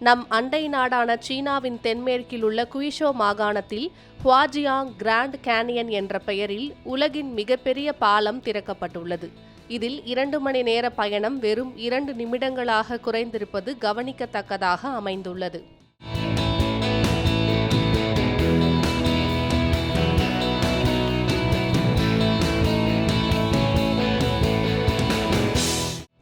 நம் அண்டை நாடான சீனாவின் தென்மேற்கில் உள்ள குயிஷோ மாகாணத்தில் ஹுவாஜியாங் கிராண்ட் கேனியன் என்ற பெயரில் உலகின் மிகப்பெரிய பாலம் திறக்கப்பட்டுள்ளது. இதில் இரண்டு மணி நேர பயணம் வெறும் இரண்டு நிமிடங்களாக குறைந்திருப்பது கவனிக்கத்தக்கதாக அமைந்துள்ளது.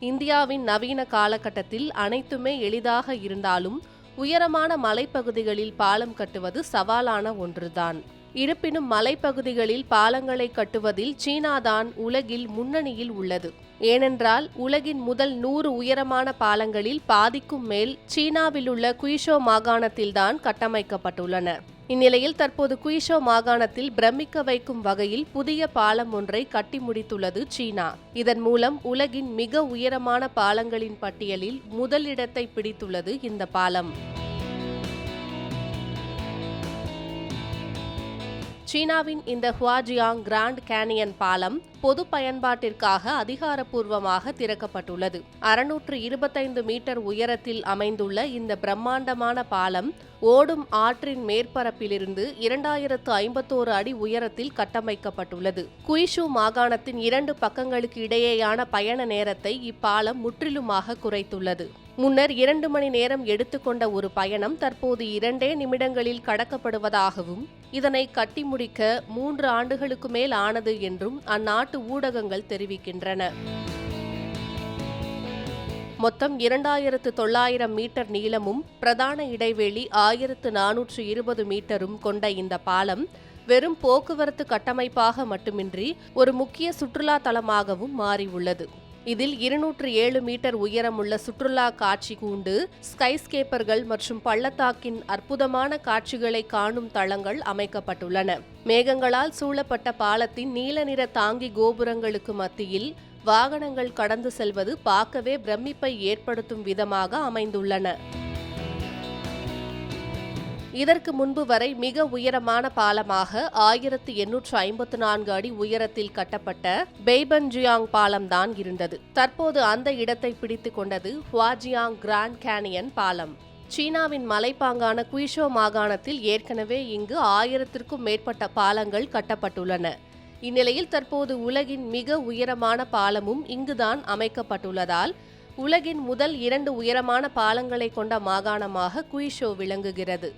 இந்தியாவின் நவீன காலகட்டத்தில் அனைத்துமே எளிதாக இருந்தாலும் உயரமான மலைப்பகுதிகளில் பாலம் கட்டுவது சவாலான ஒன்றுதான். இருப்பினும் மலைப்பகுதிகளில் பாலங்களை கட்டுவதில் சீனாதான் உலகில் முன்னணியில் உள்ளது. ஏனென்றால் உலகின் முதல் நூறு உயரமான பாலங்களில் பாதிக்கும் மேல் சீனாவில் உள்ள குயிஷோ மாகாணத்தில்தான் கட்டமைக்கப்பட்டுள்ளன. இந்நிலையில் தற்போது குயிஷோ மாகாணத்தில் பிரமிக்க வைக்கும் வகையில் புதிய பாலம் ஒன்றை கட்டி முடித்துள்ளது சீனா. இதன் மூலம் உலகின் மிக உயரமான பாலங்களின் பட்டியலில் முதலிடத்தை பிடித்துள்ளது இந்த பாலம். சீனாவின் இந்த ஹுவாஜியாங் கிராண்ட் கேனியன் பாலம் பொது பயன்பாட்டிற்காக அதிகாரப்பூர்வமாக திறக்கப்பட்டுள்ளது. அறுநூற்று இருபத்தைந்து மீட்டர் உயரத்தில் அமைந்துள்ள இந்த பிரம்மாண்டமான பாலம் ஓடும் ஆற்றின் மேற்பரப்பிலிருந்து இரண்டாயிரத்து ஐம்பத்தோரு அடி உயரத்தில் கட்டமைக்கப்பட்டுள்ளது. குயிஷு மாகாணத்தின் இரண்டு பக்கங்களுக்கு இடையேயான பயண நேரத்தை இப்பாலம் முற்றிலுமாக குறைத்துள்ளது. முன்னர் இரண்டு மணி நேரம் எடுத்துக்கொண்ட ஒரு பயணம் தற்போது இரண்டே நிமிடங்களில் கடக்கப்படுவதாகவும் இதனை கட்டி முடிக்க மூன்று ஆண்டுகளுக்கு மேல் ஆனது என்றும் அந்நாட்டு ஊடகங்கள் தெரிவிக்கின்றன. மொத்தம் இரண்டாயிரத்து தொள்ளாயிரம் மீட்டர் நீளமும் பிரதான இடைவெளி ஆயிரத்து நானூற்று இருபது மீட்டரும் கொண்ட இந்த பாலம் வெறும் போக்குவரத்து கட்டமைப்பாக மட்டுமின்றி ஒரு முக்கிய சுற்றுலா தலமாகவும் மாறியுள்ளது. இதில் இருநூற்று ஏழு மீட்டர் உயரமுள்ள சுற்றுலா காட்சி கூண்டு ஸ்கைஸ்கேப்பர்கள் மற்றும் பள்ளத்தாக்கின் அற்புதமான காட்சிகளை காணும் தளங்கள் அமைக்கப்பட்டுள்ளன. மேகங்களால் சூழப்பட்ட பாலத்தின் நீல நிற தாங்கி கோபுரங்களுக்கு மத்தியில் வாகனங்கள் கடந்து செல்வது பார்க்கவே பிரமிப்பை ஏற்படுத்தும் விதமாக அமைந்துள்ளன. இதற்கு முன்பு வரை மிக உயரமான பாலமாக ஆயிரத்து எண்ணூற்று ஐம்பத்து நான்கு அடி உயரத்தில் கட்டப்பட்ட பெய்பன்ஜியாங் பாலம்தான் இருந்தது. தற்போது அந்த இடத்தை பிடித்துக் கொண்டது ஹுவாஜியாங் கிராண்ட் கேனியன் பாலம். சீனாவின் மலைப்பாங்கான குயிஷோ மாகாணத்தில் ஏற்கனவே இங்கு ஆயிரத்திற்கும் மேற்பட்ட பாலங்கள் கட்டப்பட்டுள்ளன. இந்நிலையில் தற்போது உலகின் மிக உயரமான பாலமும் இங்குதான் அமைக்கப்பட்டுள்ளதால் உலகின் முதல் இரண்டு உயரமான பாலங்களை கொண்ட மாகாணமாக குயிஷோ விளங்குகிறது.